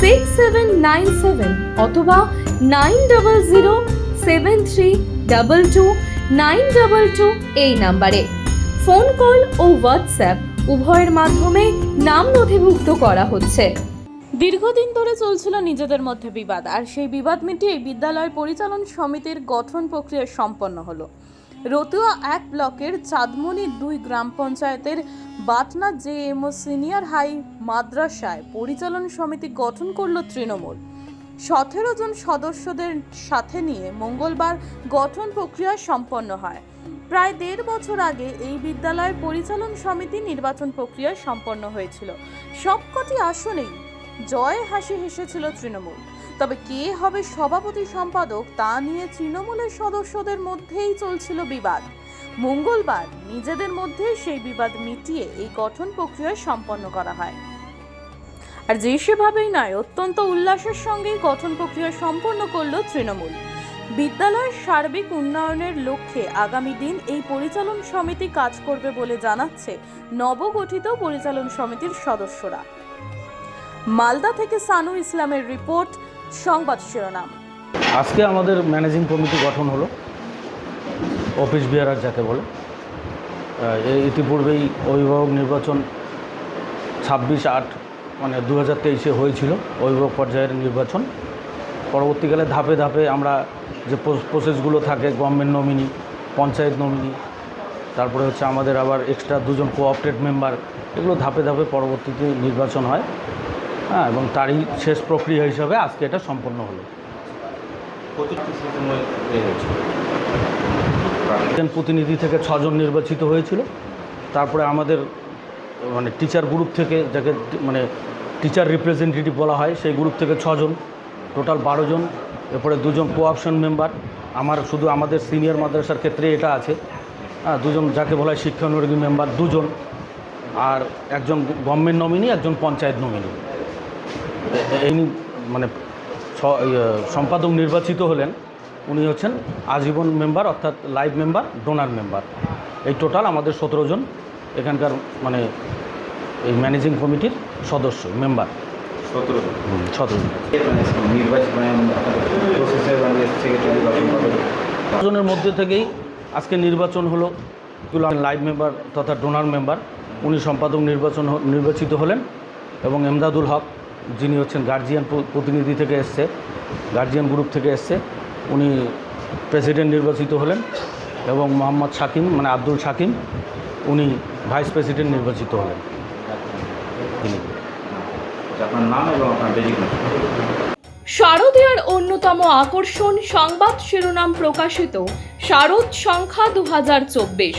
six seven nine seven অথবা nine double zero seven three double two nine double two এই নাম্বারে। Phone, call ও WhatsApp উভয়ের মাধ্যমে নাম নথিভুক্ত করা হচ্ছে। দীর্ঘদিন ধরে চলছিল নিজেদের মধ্যে বিবাদ, আর সেই বিবাদ মিটিয়ে বিদ্যালয় পরিচালন সমিতির গঠন প্রক্রিয়া সম্পন্ন হলো। রতুয়া এক ব্লকের চাঁদমণি দুই গ্রাম পঞ্চায়েতের বাটনা জেএমও সিনিয়র হাই মাদ্রাসায় পরিচালন সমিতি গঠন করল তৃণমূল। সতেরো জন সদস্যদের সাথে নিয়ে মঙ্গলবার গঠন প্রক্রিয়া সম্পন্ন হয়। প্রায় দেড় বছর আগে এই বিদ্যালয় পরিচালন সমিতি নির্বাচন প্রক্রিয়া সম্পন্ন হয়েছিল। সবকটি আসনেই জয় হাসি হেসেছিল তৃণমূল। তবে কে হবে সভাপতি সম্পাদক তা নিয়ে তৃণমূলের সদস্যদের মধ্যেই চলছিল বিবাদ। মঙ্গলবার নিজেদের মধ্যে সেই বিবাদ মিটিয়ে এই গঠন প্রক্রিয়া সম্পন্ন করা হয়। আর যে সেভাবেই নয়, অত্যন্ত উল্লাসের সঙ্গেই গঠন প্রক্রিয়া সম্পন্ন করল তৃণমূল। বিদ্যালয়ের সার্বিক উন্নয়নের লক্ষ্যে আগামী দিন এই পরিচালন সমিতি কাজ করবে বলে জানাচ্ছে নবগঠিত পরিচালন সমিতির সদস্যরা। মালদা থেকে সানু ইসলামের রিপোর্ট সংবাদ শিরোনাম। আজকে আমাদের ম্যানেজিং কমিটি গঠন হলো, অফিস বিহারার যাকে বলে। ইতিপূর্বেই অভিভাবক নির্বাচন ছাব্বিশ আট মানে দু হাজার তেইশে হয়েছিল অভিভাবক পর্যায়ের নির্বাচন। পরবর্তীকালে ধাপে ধাপে আমরা যে প্রসেসগুলো থাকে গভর্নমেন্ট নমিনি পঞ্চায়েত নমিনি তারপরে হচ্ছে আমাদের আবার এক্সট্রা দুজন কোঅপারেট মেম্বার এগুলো ধাপে ধাপে পরবর্তীতে নির্বাচন হয়। হ্যাঁ এবং তারই শেষ প্রক্রিয়া হিসাবে আজকে এটা সম্পন্ন হলো। প্রতিনিধি থেকে ছজন নির্বাচিত হয়েছিল। তারপরে আমাদের মানে টিচার গ্রুপ থেকে যাকে মানে টিচার রিপ্রেজেন্টেটিভ বলা হয় সেই গ্রুপ থেকে ছজন টোটাল বারো জন এরপরে দুজন কোঅপশন মেম্বার আমার শুধু আমাদের সিনিয়র মাদ্রাসার ক্ষেত্রে এটা আছে। হ্যাঁ দুজন যাকে বলা হয় শিক্ষানুরাগী মেম্বার দুজন আর একজন গভর্নমেন্ট নমিনি একজন পঞ্চায়েত নমিনি এই মানে ছ- ইয়ে, সম্পাদক নির্বাচিত হলেন। উনি হচ্ছেন আজীবন মেম্বার অর্থাৎ লাইভ মেম্বার ডোনার মেম্বার এই টোটাল আমাদের সতেরো জন এখানকার মানে এই ম্যানেজিং কমিটির সদস্য মেম্বার সতেরো সতেরো জন। মানে মানে মানে জনের মধ্যে থেকেই আজকে নির্বাচন হলো। লাইভ মেম্বার তথা ডোনার মেম্বার উনি সম্পাদক নির্বাচন নির্বাচিত হলেন এবং এমদাদুল হক যিনি হচ্ছেন গার্জিয়ান প্রতিনিধি থেকে এসছে গার্জিয়ান গ্রুপ থেকে এসছে। উনি প্রেসিডেন্ট নির্বাচিত হলেন এবং মোহাম্মদ শাকিম মানে আব্দুল শাকিম উনি ভাইস প্রেসিডেন্ট নির্বাচিত হলেন। তিনি। আপনার নাম এবং আপনার শারদীয়ার অন্যতম আকর্ষণ সংবাদ শিরোনাম প্রকাশিত শারদ সংখ্যা দু হাজার চব্বিশ।